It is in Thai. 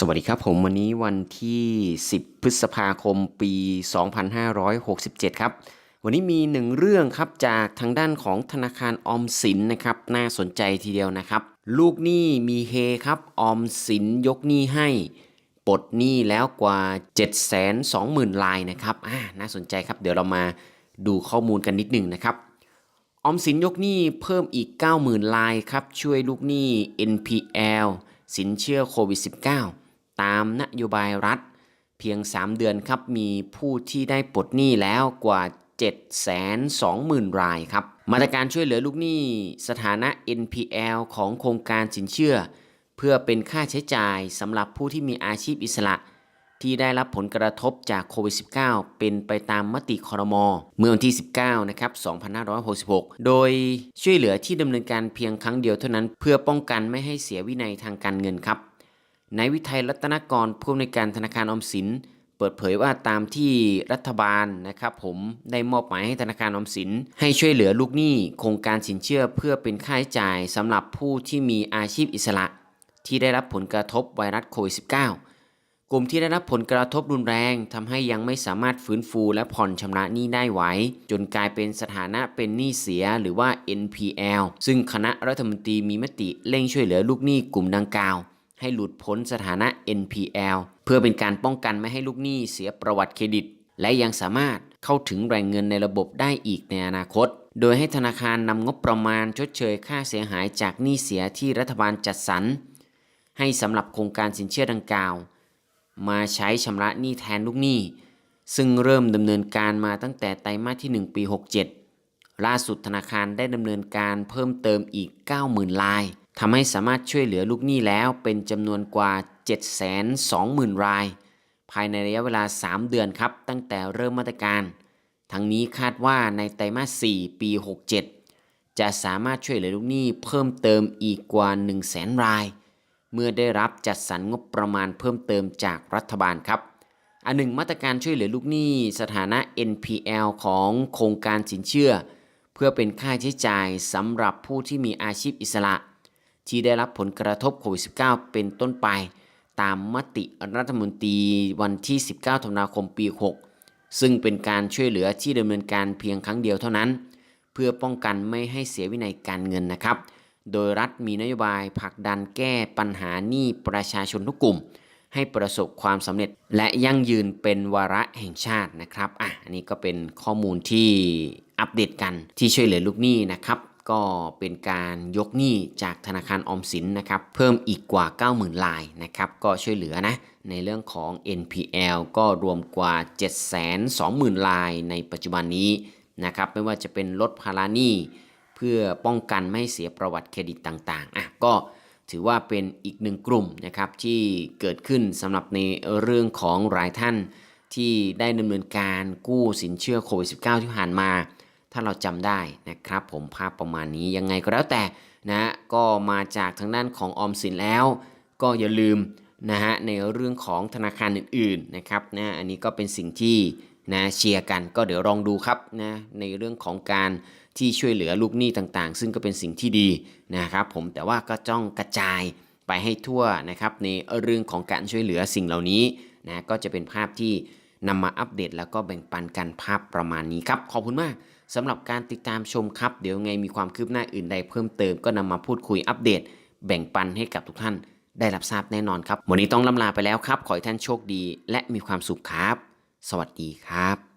สวัสดีครับผมวันนี้วันที่ 10 พฤษภาคมปี 2567 ครับ วันนี้มีหนึ่งเรื่องครับจากทางด้านของธนาคารออมสินนะครับ น่าสนใจทีเดียวนะครับ ลูกหนี้มีเฮครับออมสินยกหนี้ให้ปลดหนี้แล้วกว่า 720,000 ลายนะครับอ่าน่าสนใจครับเดี๋ยวเรามาดูข้อมูลกันนิดหนึ่งนะครับออมสินยกหนี้เพิ่มอีก 90,000 ลายครับช่วยลูกหนี้ NPL สินเชื่อโควิด -19 ตามนโยบายรัฐ เพียง 3 เดือนครับมีผู้ที่ได้ปลดหนี้แล้วกว่า 720,000 รายครับ มาตรการช่วยเหลือลูกหนี้สถานะ NPL ของโครงการสินเชื่อ เพื่อเป็นค่าใช้จ่ายสำหรับผู้ที่มีอาชีพอิสระ ที่ได้รับผลกระทบจากโควิด -19 เป็นไปตามมติคอรมอเมื่อวันที่ 19 นะครับ 2566 โดยช่วยเหลือที่ดำเนินการเพียงครั้งเดียวเท่านั้น เพื่อป้องกันไม่ให้เสียวินัยทางการเงินครับ นายวิทัยรัตนกรผู้อำนวยการธนาคารออมสิน เปิดเผยว่าตามที่รัฐบาลนะครับผมได้มอบหมายให้ธนาคารออมสิน ให้ช่วยเหลือลูกหนี้โครงการสินเชื่อเพื่อเป็นค่าใช้จ่ายสำหรับผู้ที่มีอาชีพอิสระ ที่ได้รับผลกระทบไวรัสโควิด -19 กลุ่มที่ได้รับผลกระทบรุนแรงทำให้ยังไม่สามารถฟื้นฟูและผ่อนชำระหนี้ได้ไหว จนกลายเป็นสถานะเป็นหนี้เสียหรือว่า NPL ซึ่งคณะรัฐมนตรีมีมติเร่งช่วยเหลือลูกหนี้กลุ่มดังกล่าว ให้หลุดพ้นสถานะ NPL เพื่อเป็นการป้องกันไม่ให้ลูกหนี้เสียประวัติเครดิต และยังสามารถเข้าถึงแหล่งเงินในระบบได้อีกในอนาคต โดยให้ธนาคารนำงบประมาณชดเชยค่าเสียหายจากหนี้เสียที่รัฐบาลจัดสรรให้สำหรับโครงการสินเชื่อดังกล่าว มาใช้ชำระหนี้แทนลูกหนี้ ซึ่งเริ่มดำเนินการมาตั้งแต่ไตรมาสที่ 1 ปี 67 ล่าสุดธนาคารได้ดำเนินการเพิ่มเติมอีก 90,000ลาย ทำให้สามารถช่วยเหลือลูกหนี้แล้วเป็นจำนวนกว่า 720,000 ราย ภายในระยะเวลา 3 เดือนครับ ตั้งแต่เริ่มมาตรการ ทั้งนี้คาดว่าในไตรมาส 4 ปี 67 จะสามารถช่วยเหลือลูกหนี้เพิ่มเติมอีกกว่า 100,000 ราย เมื่อได้รับจัดสรรงบประมาณเพิ่มเติมจากรัฐบาลครับอันหนึ่งมาตรการช่วยเหลือลูกหนี้สถานะ NPL ของโครงการสินเชื่อ เพื่อเป็นค่าใช้จ่ายสำหรับผู้ที่มีอาชีพอิสระ ที่ได้รับผลกระทบโควิด -19 เป็นต้นไป ตามมติรัฐมนตรีวันที่ 19 ธันวาคมปี 6 ซึ่งเป็นการช่วยเหลือที่ดำเนินการเพียงครั้งเดียวเท่านั้น เพื่อป้องกันไม่ให้เสียวินัยการเงินนะครับ โดยรัฐมีนโยบายผลักดันแก้ปัญหาหนี้ประชาชนทุกกลุ่ม ให้ประสบความสำเร็จและยั่งยืนเป็นวาระแห่งชาตินะครับอะอันนี้ก็เป็นข้อมูลที่อัปเดตกันที่ช่วยเหลือลูกหนี้นะครับ ก็เป็นการยกหนี้จากธนาคารออมสินนะครับเพิ่มอีกกว่า 90,000 ลายนะครับก็ช่วยเหลือนะในเรื่องของ NPL ก็รวมกว่า 720,000 ลายในปัจจุบันนี้นะครับไม่ว่าจะเป็นลดภาระหนี้เพื่อป้องกันไม่ให้เสียประวัติเครดิตต่างๆอะก็ถือว่าเป็นอีกหนึ่งกลุ่มนะครับที่เกิดขึ้นสำหรับในเรื่องของรายท่านที่ได้ดำเนินการกู้สินเชื่อโควิด -19 ที่ผ่านมา ถ้าเราจำได้นะครับ ผมภาพประมาณนี้ยังไงก็แล้วแต่นะก็มาจากทางด้านของออมสินแล้ว ก็อย่าลืมนะฮะในเรื่องของธนาคารอื่นๆนะครับนะอันนี้ก็เป็นสิ่งที่นะเชียร์กันก็เดี๋ยวลองดูครับนะในเรื่องของการที่ช่วยเหลือลูกหนี้ต่างๆ ซึ่งก็เป็นสิ่งที่ดีนะครับผมแต่ว่าก็จ้องกระจายไปให้ทั่วนะครับในเรื่องของการช่วยเหลือสิ่งเหล่านี้นะก็จะเป็นภาพที่ นำมาอัปเดตแล้วก็แบ่งปันกันภาพประมาณนี้ครับ ขอบคุณมากสำหรับการติดตามชมครับ เดี๋ยวไงมีความคืบหน้าอื่นใดเพิ่มเติมก็นำมาพูดคุยอัปเดต แบ่งปันให้กับทุกท่าน ได้รับทราบแน่นอนครับ วันนี้ต้องลำลาไปแล้วครับ ขอให้ท่านโชคดี และมีความสุขครับ สวัสดีครับ